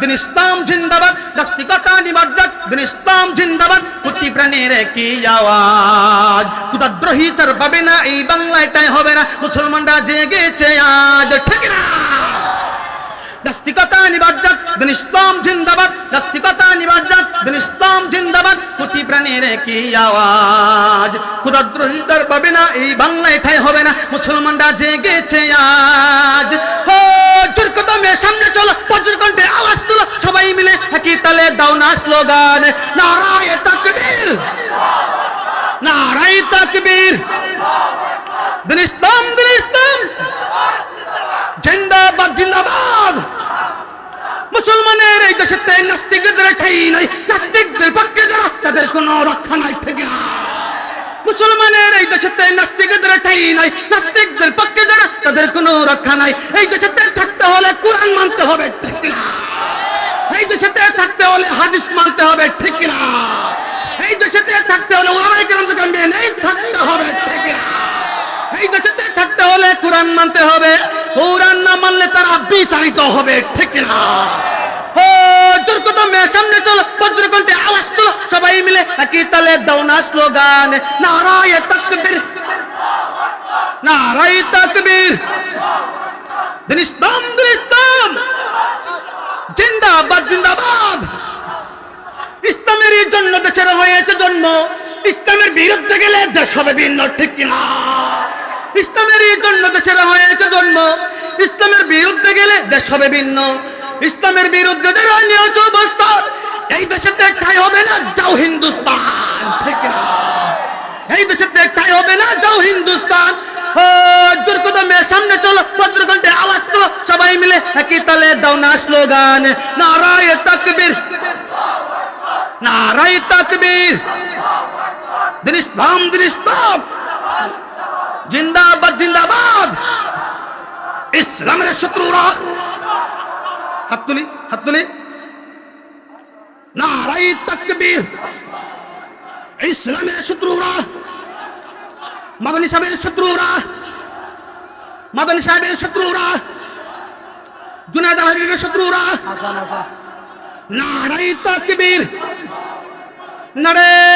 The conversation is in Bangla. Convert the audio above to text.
দিন ইসলাম জিন্দাবাদ, নাস্তিকতা নিবার্জাক দিন ইসলাম জিন্দাবাদ প্রতি প্রাণীর একই আওয়াজ। কুতাদ্রোহী চার পাবে না, এই বাংলাটাই হবে না, মুসলমানরা জেগেছে আজ, ঠিক না? নাস্তিকতা নিবার্জাক দিন ইসলাম জিন্দাবাদ, নাস্তিকতা নিবার্জাক দিন ইসলাম জিন্দাবাদ প্রতি প্রাণীর একই আওয়াজ। ক্ষুদাদ্রোহিতার পাবে না, এই বাংলায় ঠাই হবে না, মুসলমানরা জেগেছে আজ। ও, জোর কদমে সামনে চলো বজ্র কণ্ঠে আওয়াজ তুলো সবাই মিলে একই তালে দাও না স্লোগান। নারায় নারায় জিন্দাবাদ জিন্দাবাদ। মুসলমানের এই নাস্তিকদের নাই। নাস্তিকদের পক্ষে যারা, তাদের কোনো রক্ষা নাই থেকে মুসলমানের এই নাস্তিকদের ঠাই নাই। নাস্তিকদের পক্ষে যারা, তাদের কোনো রক্ষা নাই। এই থাকতে হলে কোরআন মানতে হবে ঠিক না থাকতে হলে হাদিস মানতে হবে, ঠিক না এই দেশেতে থাকতে হলে ওলামাই কেরাম থেকে মেনেই থাকতে হবে, ঠিক না এই দেশেতে থাকতে হলে কোরআন মানতে হবে, কোরআন না মানলে তারা বিতাড়িত হবে, ঠিক না সামনে চলো, বজ্রকণ্ঠে আওয়াজ তুলো সবাই মিলে একই তালে দাও না স্লোগান, নারায় তাকবীর নারায় তাকবীর। দিন ইসলাম দিন ইসলাম জিন্দাবাদ জিন্দাবাদ ইসলামের দেশের হয়েছে জন্ম। ইসলামের বিরুদ্ধে গেলে দেশ হবে ভিন্ন, ঠিক কিনা? ইসলামের এই জন্য দেশের হয়েছে জন্ম। ইসলামের বিরুদ্ধে গেলে দেশ হবে ভিন্ন। ইসলামের বিরুদ্ধে যারা নিয়ত অবস্থা এই দেশে তো একটাই হবে না, যাও হিন্দুস্তান, ঠিক না এই দেশে তো একটাই হবে না, যাও হিন্দুস্তান। সামনে চলো ভদ্রকণ্ঠে আওয়াজ তো সবাই মিলে একই তালে দাও না স্লোগান নারায় তাকবীর। নারায় তাকবীর। দিন ইসলাম জিন্দাবাদ জিন্দাবাদ। ইসলামের শত্রুরা। হাত তুলি হাত তুলি। নারায় তাকবীর। ইসলামের শত্রুরা। মাদানী সাহেবের শত্রুরা। মাদানী সাহেবের শত্রুরা। জুনায়দ আলহাবিবের শত্রুরা। নারায় তাকবীর। নারে